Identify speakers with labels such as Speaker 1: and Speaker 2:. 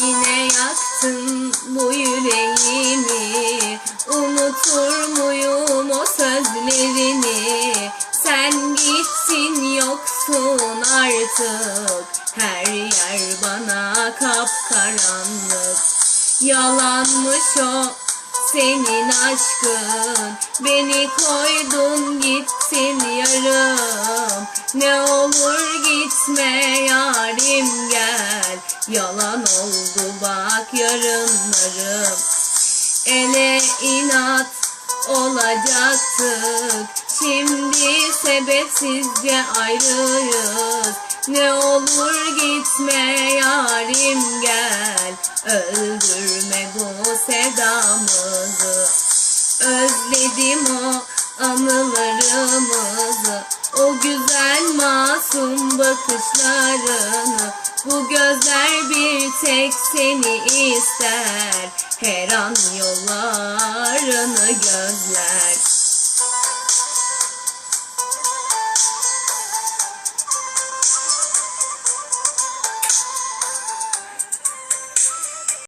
Speaker 1: yaktın bu yüreğimi. Unutur muyum o sözlerini? Sen gittin yoksun artık. Her yer bana kapkaranlık. Yalanmış o senin aşkın. Beni koydun gittin yarım. Ne olur gitme yarim gel Yalan oldu. Bak yarınlarım Ele inat olacaktık Şimdi sebepsizce ayrıyız. Ne olur gitme yarim gel. Öldürme bu sevdamızı Özledim o anılarımızı. O güzel masum bakışlarını Bu gözler bir tek seni ister. Her an yollarını gözler